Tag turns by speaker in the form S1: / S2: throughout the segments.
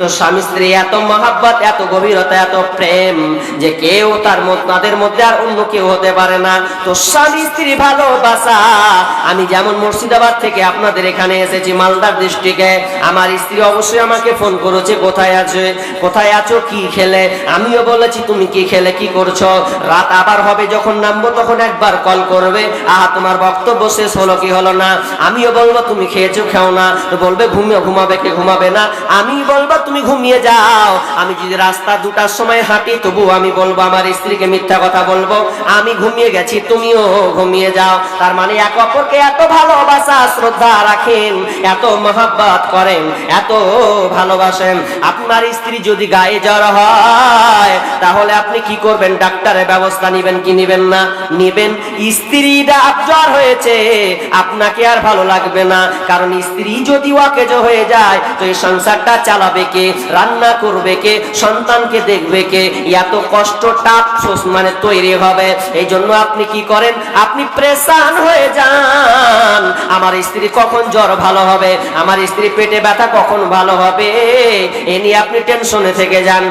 S1: তো স্বামী স্ত্রী, এত মহাব্বত, এত গভীরতা, এত প্রেম যে কেউ তার তাদের মধ্যে আর অন্য কেউ হতে পারে না। তো স্বামী স্ত্রী ভালোবাসা। আমি যেমন মুর্শিদাবাদ থেকে আপনাদের এখানে এসেছি, মালদার ডিস্ট্রিক্টে আমার স্ত্রী অবশ্যই আমাকে ফোন করেছে, কোথায় আছে? কোথায় আছো? কি খেলে? আমিও বলেছি, তুমি কি খেলে, কি করছ? রাত আবার হবে, যখন নামবো, তখন একবার কল করবে। আহা, তোমার বক্তব্য শেষ হলো কি হলো না? আমিও বলব, তুমি খেয়েছো, খেও না। তো বলবে ঘুমিয়ে ঘুমাবে কে? ঘুমাবে না। আমি বলব তুমি ঘুমিয়ে যাও। আমি যদি রাস্তা দুটার সময় হাঁটি, তবু আমি বলব, আমার স্ত্রীকে মিথ্যা কথা বলব। আমি ঘুমিয়ে গেছি, তুমিও ঘুমিয়ে যাও। তার মানে এক অপরকে এত ভালোবাসা, শ্রদ্ধা রাখেন, এত মহাব্বত করেন, এত ভালোবাসেন। আপনার স্ত্রী যদি গায়ে জ্বর হয়, তাহলে আপনি কি করবেন? ডাক্তারের ব্যবস্থা নিবেন কি নিবেন না? নিবেন। স্ত্রীটা জ্বর হয়েছে, আপনাকে আর ভালো লাগবে না। কারণ স্ত্রী যদি ওয়াকেজ হয়ে যায়, তো এই সংসারটা চালাবে কে, রান্না করবে কে, সন্তানকে দেখবে কে, এত কষ্ট টাপ মানে তৈরি হবে। এই জন্য আপনি কি করেন? আপনি প্রেসান হয়ে যান। আমার স্ত্রী কখন জ্বর ভালো হবে? আমার স্ত্রী পেটে ব্যথা কখন ভালো হবে? এ নিয়ে আপনি টেনশনে থেকে যান।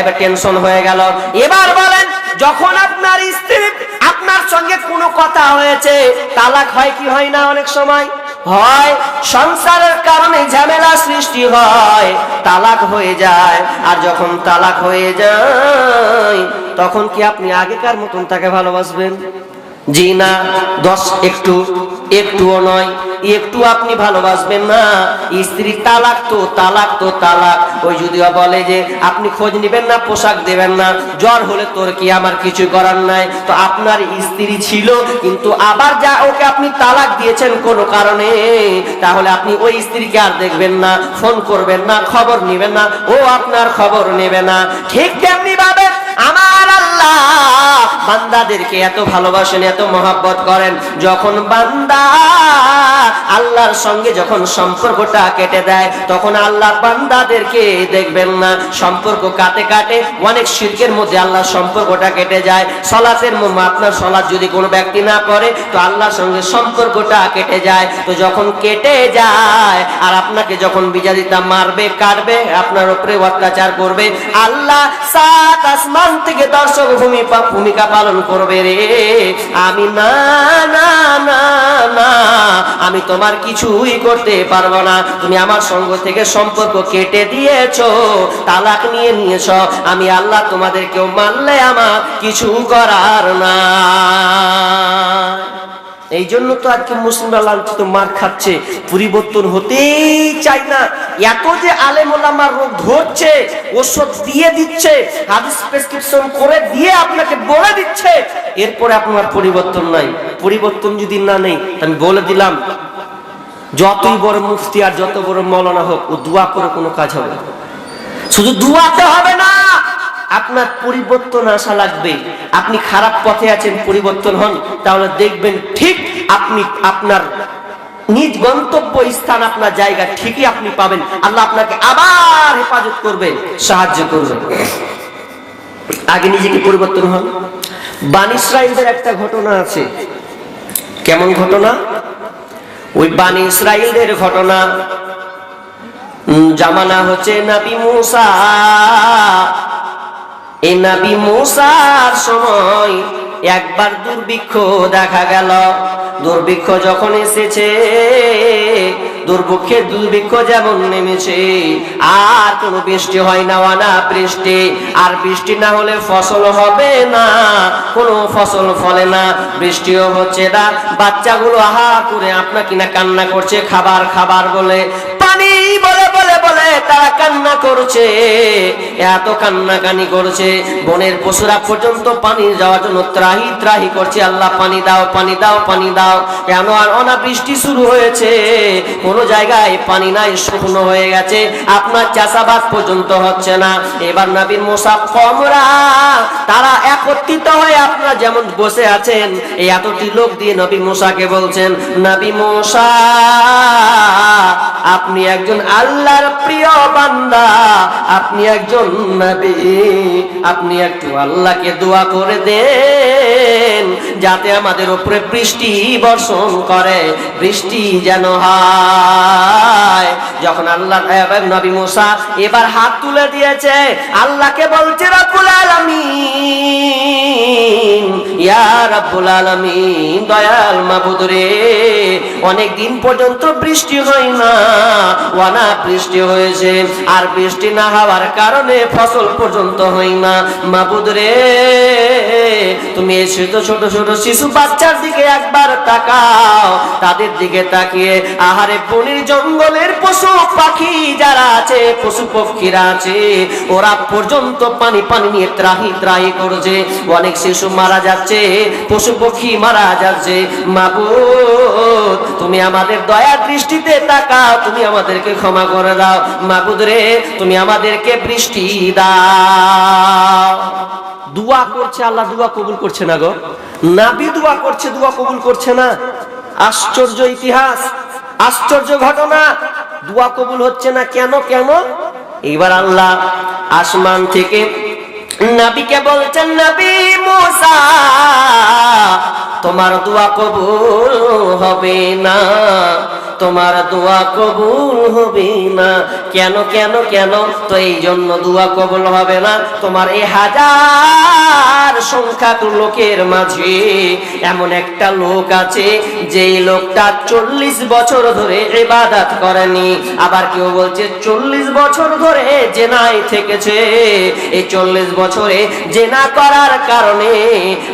S1: এবার টেনশন হয়ে গেল। এবার বলেন, যখন আপনার স্ত্রী আপনার সঙ্গে কোনো কথা হয়েছে, তালাক হয় কি হয় না অনেক সময়? হয়, সংসারের কারণে ঝামেলা সৃষ্টি হয়, তালাক হয়ে যায়। আর যখন তালাক হয়ে যায়, তখন কি আপনি আগেকার মতন তাকে ভালোবাসবেন? জি না, দশ একটু। একটুও নয়, একটু আপনি ভালোবাসবেন না। স্ত্রী তালাক তো তালাক তো, তালাক। ওই যদিও বলে যে, আপনি খোঁজ নেবেন না, পোশাক দেবেন না। জ্বর হলে তোর কি আমার কিছু করার নাই? তো আপনার স্ত্রী ছিল, কিন্তু আবার যা ওকে আপনি তালাক দিয়েছেন কোনো কারণে, তাহলে আপনি ওই স্ত্রীকে আর দেখবেন না, ফোন করবেন না, খবর নেবেন না। ও আপনার খবর নেবে না। ঠিক তেমনি ভাবে আমার আল্লাহ বান্দাদেরকে এত ভালোবাসেন, এত মহাব্বত করেন। যখন বান্দা আল্লাহর সঙ্গে যখন সম্পর্কটা কেটে দেয়, তখন আল্লাহ বান্দাদেরকে দেখবেন না। সম্পর্ক কাটে কাটে অনেক শিল্পের মধ্যে আল্লাহ সম্পর্কটা কেটে যায়। সলাতের মধ্যে আপনার সলাৎ যদি কোনো ব্যক্তি না করে, তো আল্লাহর সঙ্গে সম্পর্কটা কেটে যায়। তো যখন কেটে যায়, আর আপনাকে যখন বিজাদিতা মারবে, কাটবে, আপনার উপরে অত্যাচার করবে, আল্লাহ সাত আসমান থেকে দর্শক ভূমিকা ভূমিকা পালন করবে রে। আমি না না না না, আমি তোমার কিছুই করতে পারব না। তুমি আমার সঙ্গ থেকে সম্পর্ক কেটে দিয়েছ, তালাক নিয়ে নিয়েছ। আমি আল্লাহ তোমাদেরকেও মানলে আমার কিছু করার না এই জন্য তো আজকে মুসলিমরা লাঞ্ছিত মার খাচ্ছে, পরিবর্তন হতেই চাই না এত যে আলেম ওলামার রোগ ধরছে, ওষুধ দিয়ে দিচ্ছে, হাদিস প্রেসক্রিপশন করে দিয়ে আপনাকে বলে দিচ্ছে, এরপরে আপনার পরিবর্তন নাই পরিবর্তন যদি না নেই আমি বলে দিলাম, যতই বড় মুফতি আর যত বড় মৌলানা হোক, ও দোয়া করে কোনো কাজ হবে। শুধু দুয়াতে হবে না আপনার পরিবর্তন আসা লাগবে। আপনি খারাপ পথে আছেন, পরিবর্তন হন, তাহলে দেখবেন ঠিক আপনি, আপনার নিজ গন্তব্য স্থান, আপনার জায়গা ঠিকই আপনি পাবেন। আল্লাহ আপনাকে আবার হেফাজত করবেন সাহায্য করবেন আগে নিজেকে পরিবর্তন হন। বান ইসরায়েলদের একটা ঘটনা আছে। কেমন ঘটনা? ওই বানি ইসরায়েলদের ঘটনা। জামানা হচ্ছে নবী মুসা। এই নবী মুসার সময় একবার দুর্ভিক্ষ দেখা গেল। দুর্ভিক্ষ যখন এসেছে, দুর্ভিক্ষে দুর্ভিক্ষ যেমন নেমেছে, আর কোনো বৃষ্টি হয় না ওয়ানা বৃষ্টি। আর বৃষ্টি না হলে ফসল হবে না, কোনো ফসল ফলে না, বৃষ্টিও হচ্ছে না। বাচ্চাগুলো আহা করে আপনা কিনা কান্না করছে, খাবার খাবার বলে, পানি বলে বলে বলে তারা কান্না করছে। এত কান্নাকানি করছে, বনের পশুরা পর্যন্ত পানি যাওয়ার জন্য ত্রাহি ত্রাহি করছে, আল্লাহ পানি দাও পানি দাও পানি দাও। কেন আর অনাবৃষ্টি শুরু হয়েছে? কোনো জায়গায় পানি নাই, শুকনো হয়ে গেছে। আপনার চাষাবাদ পর্যন্ত হচ্ছে না। এবার নবীন মোসাফ কমরা তারা একত্রিত হয়ে আপনারা যেমন বসে আছেন, এই এতটি লোক দিয়ে নবী মোসাকে বলছেন, নবী মোসা, আপনি একজন আল্লাহর প্রিয় বান্দা, আপনি একজন আপনি একটু আল্লাহকে দোয়া করে দে করেন যাতে আমাদের উপরে বৃষ্টি বর্ষণ করে। বৃষ্টি যেন হয়। যখন আল্লাহ নবী মুসা এবার হাত তুলে দিয়েছে, আল্লাহকে বলছে, রব্বুল আলামিন। ইয়া রব্বুল দয়াল রে, অনেক দিন পর্যন্ত বৃষ্টি হয় না ওয়ানা বৃষ্টি হয়েছে, আর বৃষ্টি না হওয়ার কারণে ফসল পর্যন্ত হয় না। মাবুদ রে, তুমি এসে তো ছোট ছোট শিশু বাচ্চার দিকে একবার তাকাও। তাদের দিকে তাকিয়ে, আহারে বনির জঙ্গলের পশু পাখি যারা আছে, পশু পক্ষীরা আছে, ওরা পর্যন্ত পানি পানি নিয়ে ত্রাহি ত্রাহি করছে। অনেক শিশু মারা যাচ্ছে, পশু পক্ষী মারা যাচ্ছে। মাবুদ, তুমি আমাদের দয়া দৃষ্টিতে তাকাও, তুমি আমাদেরকে ক্ষমা করে দাও। মাবুদ রে, তুমি আমাদেরকে বৃষ্টি দাও। দুয়া করছে, আল্লাহ দোয়া কবুল করছে না গো। নাবি দোয়া করছে, দোয়া কবুল করছে না। আশ্চর্য ইতিহাস, আশ্চর্য ঘটনা। দোয়া কবুল হচ্ছে না কেন কেন? এবার আল্লাহ আসমান থেকে নবীকে বলছেন, নবী মুসা, তোমার দোয়া কবুল হবে না, তোমার দোয়া কবুল হবে না। কেন কেন কেন? তো এই জন্য দোয়া কবুল হবে না। তোমার এই হাজার সংখ্যাক লোকের মাঝে এমন একটা লোক আছে, যেই লোকটা চল্লিশ বছর ধরে ইবাদত করেনি। আবার কেউ বলছে, চল্লিশ বছর ধরে জেনাই থেকেছে। এই চল্লিশ বছরে জেনা করার কারণে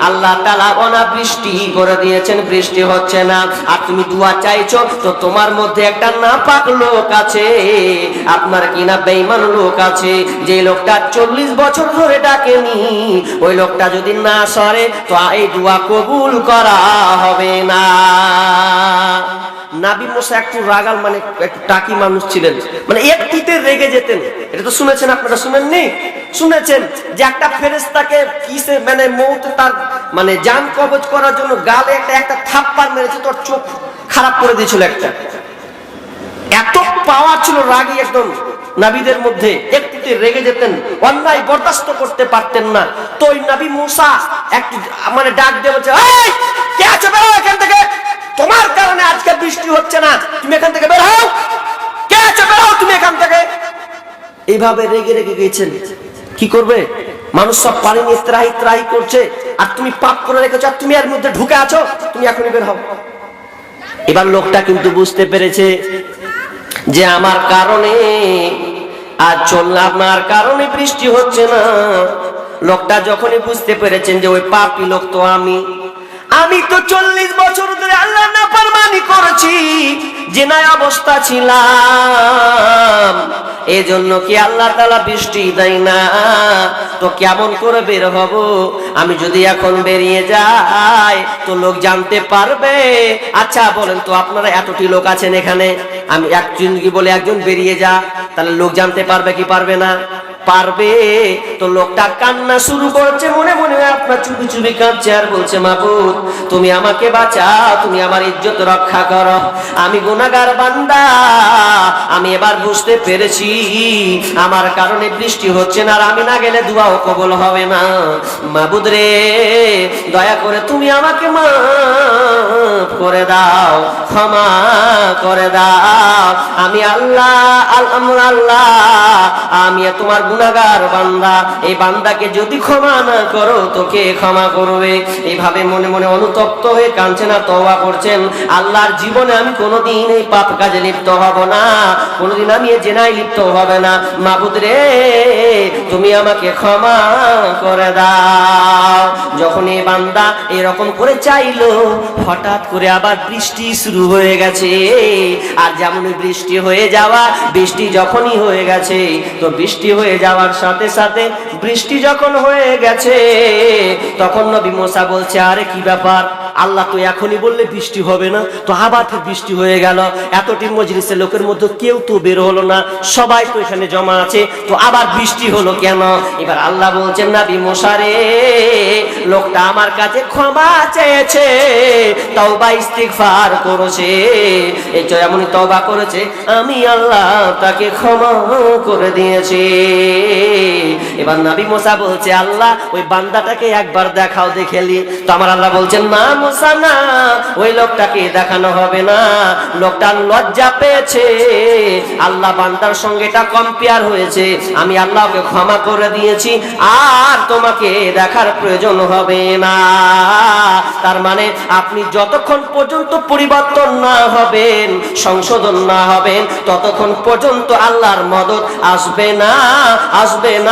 S1: আল্লাহ তালা অনাবৃষ্টি করে দিয়েছেন, বৃষ্টি হচ্ছে না। আর তুমি দোয়া চাইছো, তো তোমার মধ্যে একটা নাপাক লোক আছে, আপনার কিনা বেইমান লোক আছে? যে লোকটা চল্লিশ বছর ধরে ডাকেনি, ওই লোকটা যদি না সরে, তো এই দোয়া কবুল করা হবে না। নাবি মোসা একটু রাগাল মানে একটু টাকি মানুষ ছিলেন। মানে একটিতে রেগে যেতেন। এটা তো শুনেছেন আপনারা, শুনেননি? শুনেছেন যে একটা ফেরেস্তাকে কিসে মানে মৌতে তার মানে জান কবজ করার জন্য গালে একটা একটা থাপ্পার মেরেছে, তোর চোখ খারাপ করে দিয়েছিল একটা। এত পাওয়ার ছিল রাগী একদম নাবিদের মধ্যে। একটুতে রেগে যেতেন, অন্যায় বরদাস্ত করতে পারতেন না। তো ওই নাবি মুসা একটু মানে ডাক দিয়ে বলছে কে আছে বেরো এখান থেকে? তোমার কারণে আজকে বৃষ্টি হচ্ছে না। তুমি এখান থেকে বের হও। কে আছে? বেরো তুমি এখান থেকে। এইভাবে রেগে রেগে গেছেন। কি করবে? মানুষ সব পানি নিয়ে ত্রাহি ত্রাহি করছে। আর তুমি পাপ করে রেখেছো, আর তুমি এর মধ্যে ঢুকে আছো। তুমি এখনই বের হও। এবার লোকটা কিন্তু বুঝতে পেরেছে যে আমার কারণে আর চললে আপনার কারণে বৃষ্টি হচ্ছে না। লোকটা যখনই বুঝতে পেরেছেন যে ওই পাপি লোক তো আমি। আমি তো চল্লিশ বছর ধরে আল্লাহ করেছি যে নাই অবস্থা ছিলাম। এজন্য কি আল্লাহ তালা বৃষ্টি দেয় না? তো কেমন করে বের হব? আমি যদি এখন বেরিয়ে যাই, তো লোক জানতে পারবে। আচ্ছা বলেন তো আপনারা এতটি লোক আছেন এখানে? আমি একজন কি বলে একজন বেরিয়ে যা, তাহলে লোক জানতে পারবে কি পারবে না? পারবে? তো লোকটা কান্না শুরু করছে, মনে মনে আপনার চুপি চুপি কাঁদছে আর বলছে, মাবুদ, তুমি আমাকে বাঁচাও, তুমি আমার ইজ্জত রক্ষা করো। আমি গুনাগার বান্দা, আমি এবার বুঝতে পেরেছি, আমার কারণে বৃষ্টি হচ্ছে না আর আমি না গেলে দুয়াও কবল হবে না। মাবুদ রে, দয়া করে তুমি আমাকে মাফ করে দাও, ক্ষমা করে দাও। আমি আল্লাহ আল্লাহ, আমি তোমার গুনাগার বান্দা, এই বান্দাকে যদি ক্ষমা না করো, তোকে ক্ষমা করবে। এইভাবে মনে মনে অনুতপ্ত হয়ে কাঁদছে না, তওবা করছেন। আল্লাহর জীবনে আমি কোনোদিন এই পাপ কাজে লিপ্ত হব না। কোনোদিন আমি এ জেনায় লিপ্ত হবে না। মাবুদ রে, তুমি আমাকে ক্ষমা করে দাও। যখন এই বান্দা এরকম করে চাইলো, হঠাৎ করে আবার বৃষ্টি শুরু হয়ে গেছে। আর যেমন বৃষ্টি হয়ে যাওয়া, বৃষ্টি যখনই হয়ে গেছে, তো বৃষ্টি হয়ে যাওয়ার সাথে সাথে বৃষ্টি যখন হয়ে গেছে তখন নবী মোসা বলছে আরে কি ব্যাপার? আল্লাহ তো এখনই বললে বৃষ্টি হবে না, তো আবার ফের বৃষ্টি হয়ে গেল। এতটি মজলিসের লোকের মধ্যে কেউ তো বের হলো না, সবাই তো এখানে জমা আছে, তো আবার বৃষ্টি হলো কেন? এবার আল্লাহ বলছেন, নাবি মশারে লোকটা আমার কাছে ক্ষমা চেয়েছে তাও তওবা ইস্তিগফার করেছে, এই যে এমনই তওবা করেছে, আমি আল্লাহ তাকে ক্ষমা করে দিয়েছি। এবার নবী মোসা বলছে, আল্লাহ, ওই বান্দাটাকে একবার দেখাও দেখেলি তো আমার আল্লাহ বলছেন, না মোসা, না, ওই লোকটাকে দেখানো হবে না। লোকটা লজ্জা পেয়েছে। আল্লাহ বান্দার সঙ্গে এটা কম্পেয়ার হয়েছে। আমি আল্লাহকে ক্ষমা করে দিয়েছি, আর তোমাকে দেখার প্রয়োজন হবে না। তার মানে আপনি যতক্ষণ পর্যন্ত পরিবর্তন না হবেন, সংশোধন না হবেন, ততক্ষণ পর্যন্ত আল্লাহর মদত আসবে না আসবে না।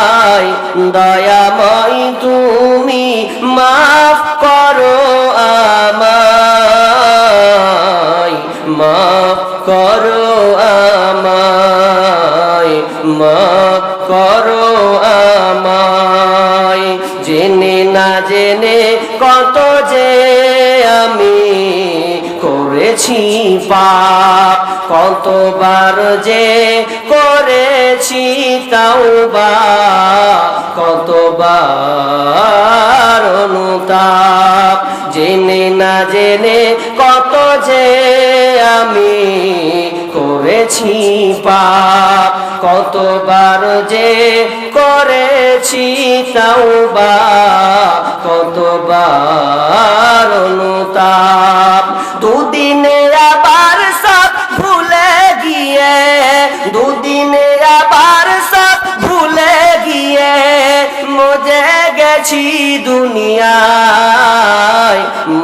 S1: দয়াময় তুমি মাফ করো। কতবার যে করেছি তাও বা কতবার অনুতাপ। জেনে না জেনে কত যে আমি করেছি পাপ। কতবার যে করেছি তাও বা কতবার অনুতাপ। দুদিনে গেছি দুনিয়ায়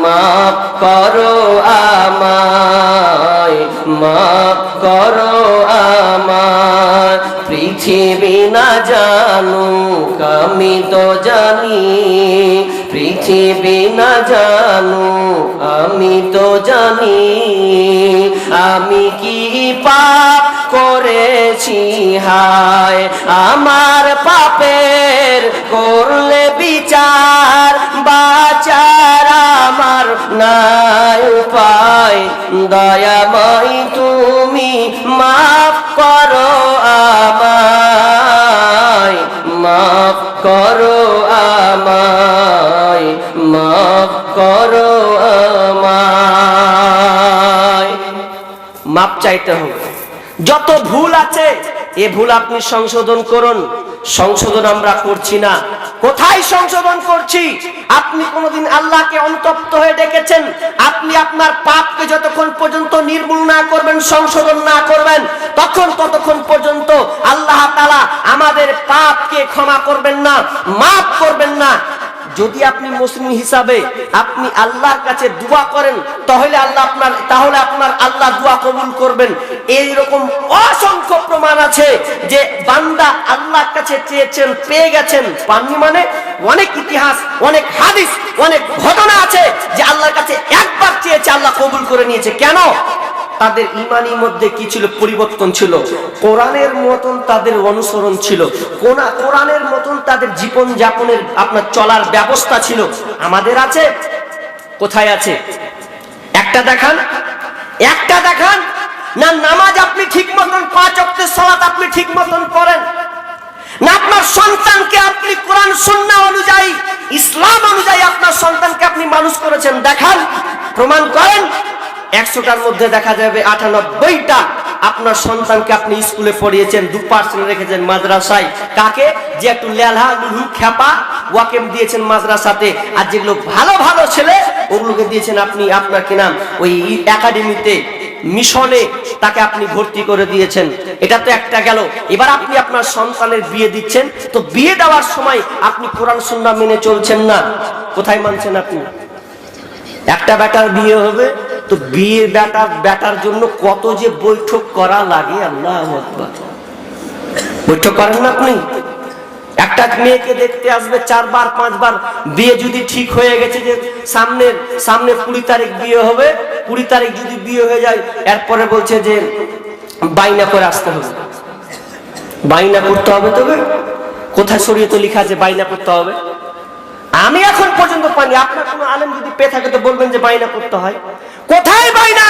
S1: মাফ করো আমায় মাফ করো আমায়। পৃথিবী না জানুক আমি তো জানি পৃথিবী না জানু, আমি তো জানি, আমি কি পাপ করেছি, হায়, আমার পাপের করলে বিচার, বাচার আমার নাই উপায়। দয়াময় তুমি মাফ করো আমায়, মাফ করো আমায়। মাফ করো আমায়। মাপ চাইতে হবে। যত ভুল আছে, এ ভুল আপনি সংশোধন করুন। সংশোধন আমরা করছি না। কোথায় সংশোধন করছি? আপনি কোনোদিন আল্লাহকে অন্তপ্ত হয়ে ডেকেছেন? আপনি আপনার পাপকে যতক্ষণ পর্যন্ত নির্মূল না করবেন, সংশোধন না করবেন, তখন ততক্ষণ পর্যন্ত আল্লাহ তালা আমাদের পাপকে ক্ষমা করবেন না, মাফ করবেন না। যদি আপনি মুসলিম হিসাবে আপনি আল্লাহর কাছে দোয়া করেন, তাহলে আল্লাহ আপনার, তাহলে আপনার আল্লাহ দোয়া কবুল করবেন। এই রকম অসংখ্য প্রমাণ আছে যে বান্দা আল্লাহর কাছে চেয়েছেন, পেয়ে গেছেন। পাননি মানে অনেক ইতিহাস, অনেক হাদিস, অনেক ঘটনা আছে যে আল্লাহর কাছে একবার চেয়েছে, আল্লাহ কবুল করে নিয়েছে। কেন? তাদের ইমানি মধ্যে কি ছিল? পরিবর্তন ছিল। কোরআনের মতন তাদের অনুসরণ ছিল। কোরআনের মতন তাদের জীবন যাপনের আপনার চলার ব্যবস্থা ছিল। আমাদের আছে? কোথায় আছে? একটা দেখান। একটা দেখান। না, নামাজ আপনি ঠিক মতন, পাঁচ অক্টের সলাত আপনি ঠিক মতন করেন। না, আপনার সন্তানকে আপনি কোরআন, সুন্না অনুযায়ী, ইসলাম অনুযায়ী আপনার সন্তানকে আপনি মানুষ করেছেন। দেখান, প্রমাণ করেন। একশোটার মধ্যে দেখা যাবে আটানব্বইটা। আপনার সন্তানকে আপনি স্কুলে পড়িয়েছেন, দু পার্সেন্ট রেখেছেন মাদ্রাসায়। কাকে? যে একটু লেলহা লুহু খেপা ওয়াকেম দিয়েছেন মাদ্রাসাতে। আর যেগুলো ভালো ভালো ছেলে, ওগুলোকে দিয়েছেন আপনি আপনার কি নাম? ওই একাডেমিতে, মিশনে তাকে আপনি ভর্তি করে দিয়েছেন। এটা তো একটা গেল। এবার আপনি আপনার সন্তানের বিয়ে দিচ্ছেন। তো বিয়ে দেওয়ার সময় আপনি কোরআন, সুন্নাহ মেনে চলছেন না। কোথায় মানছেন আপনি? একটা বেটার বিয়ে হবে তো বিয়ে বেটার বেটার জন্য কত যে বৈঠক করা লাগে, আল্লাহ বৈঠক করেন না আপনি? একটা মেয়েকে দেখতে আসবে চারবার, পাঁচবার, বিয়ে যদি ঠিক হয়ে গেছে যে সামনে সামনে কুড়ি তারিখ বিয়ে হবে, কুড়ি তারিখ যদি বিয়ে হয়ে যায়, এরপরে বলছে যে বাইনা করে আসতে হবে। বাইনা করতে হবে তবে? কোথায় শরীয়তে লেখা আছে বাইনা করতে হবে? আমি এখন পর্যন্ত পাইনি। আপনার কোনো আলেম যদি পেয়ে থাকে তো বলবেন যে বাইনা করতে হয়। কোথায় বাইনা?